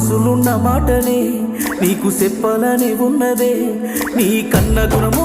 మనసులున్న మాటనే నీకు చెప్పాలని ఉన్నదే నీ కన్న గుణము